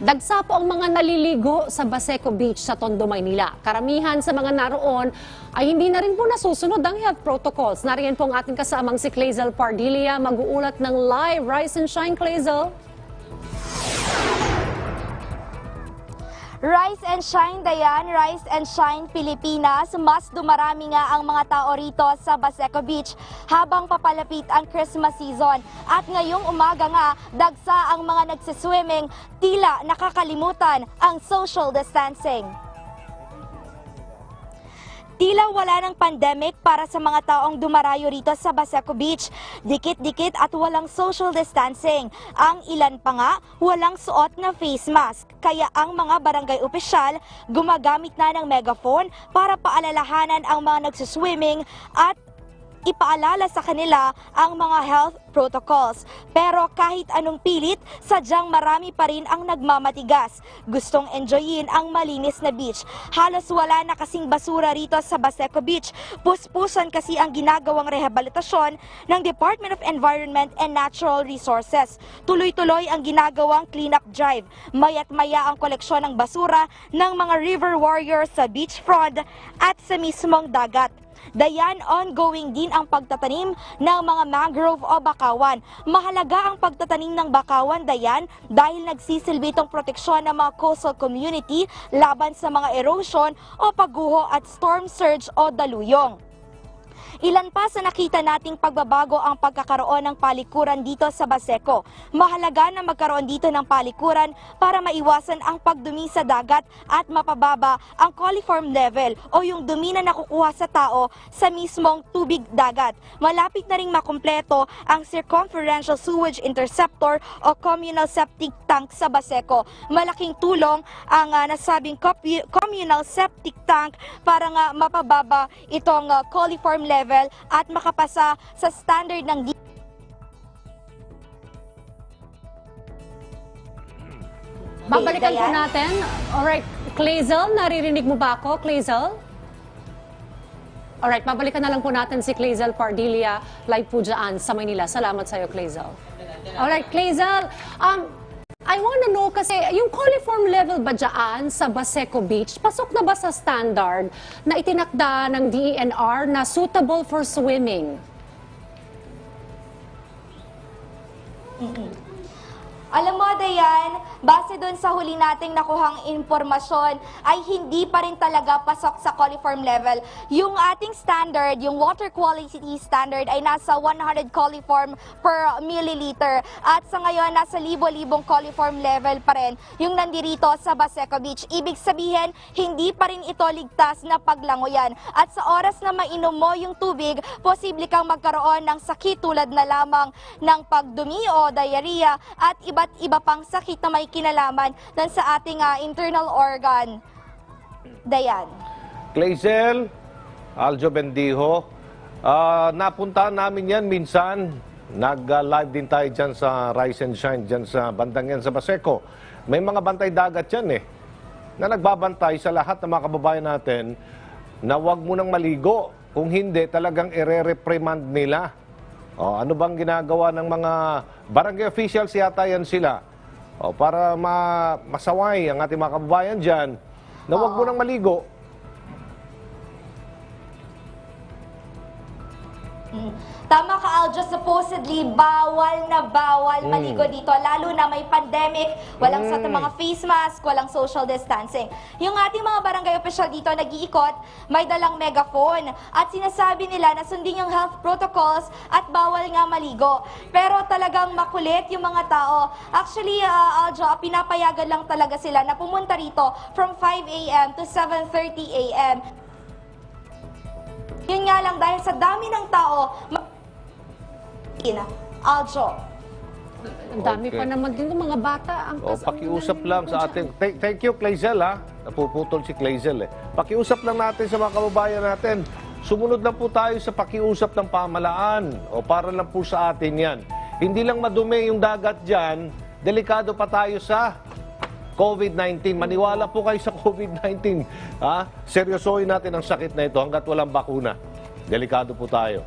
Dagsa po ang mga naliligo sa Baseco Beach sa Tondo, Maynila. Karamihan sa mga naroon ay hindi na rin po nasusunod ang health protocols. Nariyan po ang ating kasamang si Clazel Pardilia, mag-uulat ng live Rise and Shine, Clazel. Rise and Shine Dayan, Rise and Shine Pilipinas. Mas dumarami nga ang mga tao rito sa Baseco Beach habang papalapit ang Christmas season. At ngayong umaga nga, dagsa ang mga nagsiswimming, tila nakakalimutan ang social distancing. Tila wala ng pandemic para sa mga taong dumarayo rito sa Baseco Beach. Dikit-dikit at walang social distancing. Ang ilan pa nga walang suot na face mask. Kaya ang mga barangay opisyal gumagamit na ng megaphone para paalalahanan ang mga nagsuswimming at ipaalala sa kanila ang mga health protocols. Pero kahit anong pilit, sadyang marami pa rin ang nagmamatigas. Gustong enjoyin ang malinis na beach. Halos wala na kasing basura rito sa Baseco Beach. Puspusan kasi ang ginagawang rehabilitasyon ng Department of Environment and Natural Resources. Tuloy-tuloy ang ginagawang cleanup drive. Mayat maya ang koleksyon ng basura ng mga river warriors sa beachfront at sa mismong dagat. Dayan, ongoing din ang pagtatanim ng mga mangrove o bakawan. Mahalaga ang pagtatanim ng bakawan, Dayan, dahil nagsisilbi itong proteksyon ng mga coastal community laban sa mga erosion o pagguho at storm surge o daluyong. Ilan pa sa nakita nating pagbabago ang pagkakaroon ng palikuran dito sa Baseco. Mahalaga na magkaroon dito ng palikuran para maiwasan ang pagdumi sa dagat at mapababa ang coliform level o yung dumi na nakukuha sa tao sa mismong tubig dagat. Malapit na ring makumpleto ang circumferential sewage interceptor o communal septic tank sa Baseco. Malaking tulong ang ah, nasabing communal septic tank para nga mapababa itong ah, coliform level at makapasa sa standard ng Babalikan po natin. Alright, Clazel, naririnig mo ba ako, Clazel? Alright, babalikan na lang po natin si Clazel Pardilia, live po dyan sa Manila. Salamat sa'yo, Clazel. Alright, Clazel, um, I wanna know kasi yung coliform level ba dyan sa Baseco Beach, pasok na ba sa standard na itinakda ng DENR na suitable for swimming? Alam mo, Dayan, base doon sa huli nating nakuhang informasyon, ay hindi pa rin talaga pasok sa coliform level. Yung ating standard, yung water quality standard ay nasa 100 coliform per milliliter. At sa ngayon, nasa libo-libong coliform level pa rin yung nandirito sa Baseco Beach. Ibig sabihin, hindi pa rin ito ligtas na paglangoyan. At sa oras na mainom mo yung tubig, posible kang magkaroon ng sakit tulad na lamang ng pagdumi o diarrhea at iba't iba pang sakit na may kinalaman dan sa ating ah, internal organ. Dayan. Clazel, Aljo Bendijo, ah, napuntahan namin yan minsan. Nag-live din tayo dyan sa Rise and Shine, dyan sa bandang yan sa Baseco. May mga bantay dagat yan eh, na nagbabantay sa lahat ng mga kababayan natin na huwag mo nang maligo. Kung hindi, talagang ire-reprimand nila. O, ano bang ginagawa ng mga barangay officials yata yan sila? O, para ma masaway ang ating mga kababayan dyan na huwag mo nang maligo. Tama ka, Aljo. Supposedly, bawal na bawal maligo dito. Lalo na may pandemic, walang sa mga face mask, walang social distancing. Yung ating mga barangay official dito nag-iikot, may dalang megaphone. At sinasabi nila na sundin yung health protocols at bawal nga maligo. Pero talagang makulit yung mga tao. Actually, ah, Aljo, pinapayagan lang talaga sila na pumunta rito from 5 a.m. to 7.30 a.m. Yun nga lang, dahil sa dami ng tao, ma- Ina, Aljo. Ang dami Okay. pa naman din ng mga bata. Ang O, kas- pakiusap ang lang sa ating... Thank, thank you, Clazel, ha? Napuputol si Clazel, eh. Pakiusap lang natin sa mga kababayan natin. Sumunod lang po tayo sa pakiusap ng pamalaan. O, para lang po sa atin yan. Hindi lang madumi yung dagat dyan, delikado pa tayo sa COVID-19. Maniwala po kayo sa COVID-19. Ha? Seryosohin natin ang sakit na ito hanggat walang bakuna. Delikado po tayo.